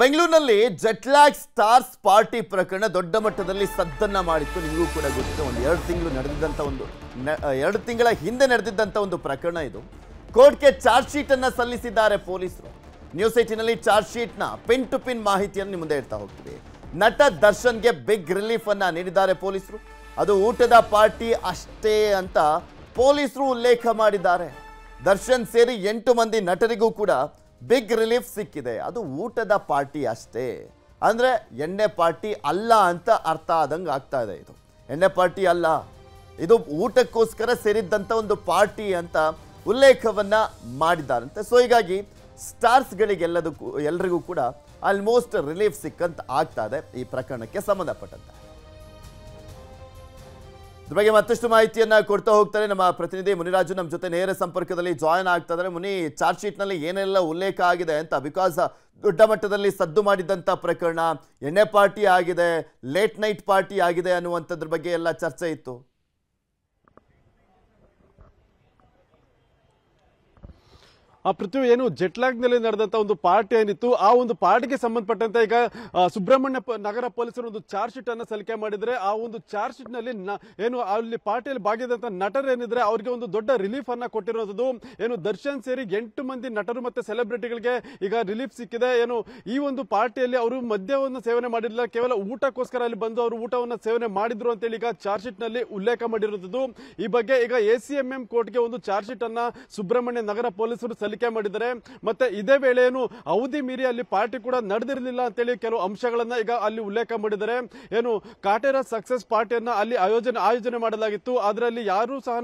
ಬೆಂಗಳೂರಿನಲ್ಲಿ ಜೆಟ್ಲಾಕ್ stars party ಪ್ರಕರಣ ದೊಡ್ಡ ಮಟ್ಟದಲ್ಲಿ ಸದ್ದನ್ನ ಮಾಡಿತ್ತು. ನಿಮಗೂ ಕೂಡ ಗೊತ್ತಿದೆ ಒಂದು ಎರಡು ತಿಂಗಳು ನಡೆದಿದ್ದಂಥ ಒಂದು ಎರಡು ತಿಂಗಳ ಹಿಂದೆ ನಡೆದಿದ್ದಂಥ ಒಂದು ಪ್ರಕರಣ ಇದು. ಕೋರ್ಟ್ಗೆ ಚಾರ್ಜ್ ಶೀಟ್ ಅನ್ನ ಸಲ್ಲಿಸಿದ್ದಾರೆ ಪೊಲೀಸರು. ನ್ಯೂಸ್ ಏಟಿನಲ್ಲಿ ಚಾರ್ಜ್ ಶೀಟ್ನ ಪಿನ್ ಟು ಪಿನ್ ಮಾಹಿತಿಯನ್ನು ನಿಮ್ಮ ಮುಂದೆ ಇಡ್ತಾ ಹೋಗ್ತೀವಿ. ನಟ ದರ್ಶನ್ಗೆ ಬಿಗ್ ರಿಲೀಫ್ ಅನ್ನ ನೀಡಿದ್ದಾರೆ ಪೊಲೀಸರು. ಅದು ಊಟದ ಪಾರ್ಟಿ ಅಷ್ಟೇ ಅಂತ ಪೊಲೀಸರು ಉಲ್ಲೇಖ ಮಾಡಿದ್ದಾರೆ. ದರ್ಶನ್ ಸೇರಿ ಎಂಟು ಮಂದಿ ನಟರಿಗೂ ಕೂಡ ಬಿಗ್ ರಿಲೀಫ್ ಸಿಕ್ಕಿದೆ. ಅದು ಊಟದ ಪಾರ್ಟಿ ಅಷ್ಟೇ. ಅಂದರೆ ಎಣ್ಣೆ ಪಾರ್ಟಿ ಅಲ್ಲ ಅಂತ ಅರ್ಥ ಆದಂಗೆ ಆಗ್ತಾ ಇದೆ ಇದು. ಎಣ್ಣೆ ಪಾರ್ಟಿ ಅಲ್ಲ. ಇದು ಊಟಕ್ಕೋಸ್ಕರ ಸೇರಿದ್ದಂಥ ಒಂದು ಪಾರ್ಟಿ ಅಂತ ಉಲ್ಲೇಖವನ್ನು ಮಾಡಿದ್ದಾರಂತೆ. ಸೊ ಹೀಗಾಗಿ ಸ್ಟಾರ್ಸ್ಗಳಿಗೆಲ್ಲದಕ್ಕೂ ಎಲ್ರಿಗೂ ಕೂಡ ಆಲ್ಮೋಸ್ಟ್ ರಿಲೀಫ್ ಸಿಕ್ಕಂತ ಆಗ್ತಾ ಇದೆ ಈ ಪ್ರಕರಣಕ್ಕೆ ಸಂಬಂಧಪಟ್ಟಂತೆ. ಇದ್ರ ಬಗ್ಗೆ ಮತ್ತಷ್ಟು ಮಾಹಿತಿಯನ್ನ ಕೊಡ್ತಾ ಹೋಗ್ತಾರೆ ನಮ್ಮ ಪ್ರತಿನಿಧಿ ಮುನಿರಾಜು. ನಮ್ಮ ಜೊತೆ ನೇರ ಸಂಪರ್ಕದಲ್ಲಿ ಜಾಯ್ನ್ ಆಗ್ತಾ ಇದ್ದಾರೆ. ಮುನಿ ಚಾರ್ಜ್ ಶೀಟ್ನಲ್ಲಿ ಏನೆಲ್ಲ ಉಲ್ಲೇಖ ಆಗಿದೆ ಅಂತ ಬಿಕಾಸ್ ದೊಡ್ಡ ಮಟ್ಟದಲ್ಲಿ ಸದ್ದು ಮಾಡಿದಂತ ಪ್ರಕರಣ ಎಣ್ಣೆ ಪಾರ್ಟಿ ಆಗಿದೆ ಲೇಟ್ ನೈಟ್ ಪಾರ್ಟಿ ಆಗಿದೆ ಅನ್ನುವಂಥದ್ರ ಬಗ್ಗೆ ಎಲ್ಲ ಚರ್ಚೆ ಇತ್ತು. ಆ ಪೃಥ್ವಿ ಏನು ಜೆಟ್ಲಾಗ್ನಲ್ಲಿ ನಡೆದಂತ ಒಂದು ಪಾರ್ಟಿ ಏನಿತ್ತು, ಆ ಒಂದು ಪಾರ್ಟಿಗೆ ಸಂಬಂಧಪಟ್ಟಂತೆ ಈಗ ಸುಬ್ರಹ್ಮಣ್ಯ ನಗರ ಪೊಲೀಸರು ಒಂದು ಚಾರ್ಜ್ ಶೀಟ್ ಅನ್ನ ಸಲ್ಲಿಕೆ ಮಾಡಿದ್ರೆ, ಆ ಒಂದು ಚಾರ್ಜ್ ಶೀಟ್ನಲ್ಲಿ ಏನು ಅಲ್ಲಿ ಪಾರ್ಟಿಯಲ್ಲಿ ಭಾಗಿಯಾದಂತ ನಟರು ಏನಿದ್ರೆ, ಅವರಿಗೆ ಒಂದು ದೊಡ್ಡ ರಿಲೀಫ್ ಅನ್ನ ಕೊಟ್ಟಿರೋದು ಏನು ದರ್ಶನ್ ಸೇರಿ ಎಂಟು ಮಂದಿ ನಟರು ಮತ್ತೆ ಸೆಲೆಬ್ರಿಟಿಗಳಿಗೆ ಈಗ ರಿಲೀಫ್ ಸಿಕ್ಕಿದೆ. ಏನು ಈ ಒಂದು ಪಾರ್ಟಿಯಲ್ಲಿ ಅವರು ಮದ್ಯವನ್ನು ಸೇವನೆ ಮಾಡಿರಲಿಲ್ಲ. ಕೇವಲ ಊಟಕ್ಕೋಸ್ಕರ ಅಲ್ಲಿ ಬಂದು ಅವರು ಊಟವನ್ನು ಸೇವನೆ ಮಾಡಿದ್ರು ಅಂತೇಳಿ ಈಗ ಚಾರ್ಜ್ ಶೀಟ್ನಲ್ಲಿ ಉಲ್ಲೇಖ ಮಾಡಿರುವುದು ಈ ಬಗ್ಗೆ ಈಗ ಎ ಸಿ ಎಂ ಎಂ ಕೋರ್ಟ್ಗೆ ಒಂದು ಚಾರ್ಜ್ ಶೀಟ್ ಅನ್ನ ಸುಬ್ರಹ್ಮಣ್ಯ ನಗರ ಪೊಲೀಸರು ಮಾಡಿದ್ದಾರೆ. ಮತ್ತೆ ಇದೇ ವೇಳೆ ಏನು ಅವಧಿ ಮೀರಿ ಅಲ್ಲಿ ಪಾರ್ಟಿ ಕೂಡ ನಡೆದಿರಲಿಲ್ಲ ಅಂತೇಳಿ ಕೆಲವು ಅಂಶಗಳನ್ನ ಈಗ ಅಲ್ಲಿ ಉಲ್ಲೇಖ ಮಾಡಿದ್ದಾರೆ. ಏನು ಕಾಟೇರ ಸಕ್ಸಸ್ ಪಾರ್ಟಿಯನ್ನ ಅಲ್ಲಿ ಆಯೋಜನೆ ಆಯೋಜನೆ ಮಾಡಲಾಗಿತ್ತು. ಅದರಲ್ಲಿ ಯಾರು ಸಹ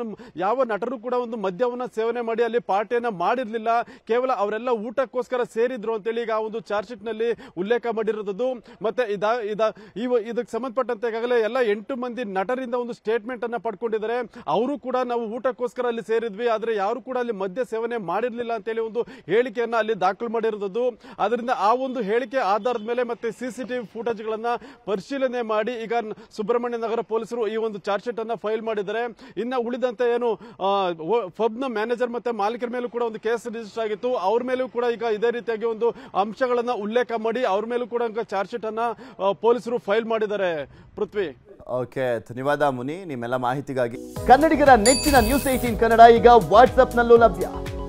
ಯಾವ ನಟರು ಕೂಡ ಒಂದು ಮದ್ಯವನ್ನ ಸೇವನೆ ಮಾಡಿ ಅಲ್ಲಿ ಪಾರ್ಟಿಯನ್ನ ಮಾಡಿರಲಿಲ್ಲ. ಕೇವಲ ಅವರೆಲ್ಲ ಊಟಕ್ಕೋಸ್ಕರ ಸೇರಿದ್ರು ಅಂತೇಳಿ ಈಗ ಒಂದು ಚಾರ್ಜ್ ಶೀಟ್ನಲ್ಲಿ ಉಲ್ಲೇಖ ಮಾಡಿರೋದು ಮತ್ತೆ ಇದಕ್ಕೆ ಸಂಬಂಧಪಟ್ಟಂತೆ ಈಗಾಗಲೇ ಎಲ್ಲ ಎಂಟು ಮಂದಿ ನಟರಿಂದ ಒಂದು ಸ್ಟೇಟ್ಮೆಂಟ್ ಅನ್ನ ಪಡ್ಕೊಂಡಿದ್ದಾರೆ. ಅವರು ಕೂಡ ನಾವು ಊಟಕ್ಕೋಸ್ಕರ ಅಲ್ಲಿ ಸೇರಿದ್ವಿ. ಆದ್ರೆ ಯಾರು ಕೂಡ ಅಲ್ಲಿ ಮದ್ಯ ಸೇವನೆ ಮಾಡಿರ್ಲಿಲ್ಲ ಅಂತೇಳಿ ಒಂದು ಹೇಳಿಕೆಯನ್ನ ಅಲ್ಲಿ ದಾಖಲು ಮಾಡಿರೋದು ಅದರಿಂದ ಆ ಒಂದು ಹೇಳಿಕೆ ಆಧಾರದ ಮೇಲೆ ಮತ್ತೆ ಸಿಸಿಟಿವಿ ಫುಟೇಜ್ ಗಳನ್ನ ಪರಿಶೀಲನೆ ಮಾಡಿ ಈಗ ಸುಬ್ರಹ್ಮಣ್ಯ ನಗರ ಪೊಲೀಸರು ಈ ಒಂದು ಚಾರ್ಜ್ ಶೀಟ್ ಅನ್ನ ಫೈಲ್ ಮಾಡಿದ್ದಾರೆ. ಇನ್ನ ಉಳಿದಂತೆ ಏನು ಫಬ್ನ ಮ್ಯಾನೇಜರ್ ಮತ್ತೆ ಮಾಲೀಕರ ಮೇಲೂ ಕೂಡ ಒಂದು ಕೇಸ್ ರಿಜಿಸ್ಟರ್ ಆಗಿತ್ತು. ಅವ್ರ ಮೇಲೂ ಕೂಡ ಈಗ ಇದೇ ರೀತಿಯಾಗಿ ಒಂದು ಅಂಶಗಳನ್ನ ಉಲ್ಲೇಖ ಮಾಡಿ ಅವ್ರ ಮೇಲೂ ಕೂಡ ಚಾರ್ಜ್ ಶೀಟ್ ಅನ್ನ ಪೊಲೀಸರು ಫೈಲ್ ಮಾಡಿದ್ದಾರೆ. ಪೃಥ್ವಿ. ಓಕೆ, ಧನ್ಯವಾದ ಮುನಿ, ನಿಮ್ಮೆಲ್ಲ ಮಾಹಿತಿಗಾಗಿ. ಕನ್ನಡಿಗರ ನೆಚ್ಚಿನ ನ್ಯೂಸ್ ಏಟೀನ್ ಕನ್ನಡ ಈಗ ವಾಟ್ಸ್ಆಪ್ನಲ್ಲೂ ಲಭ್ಯ.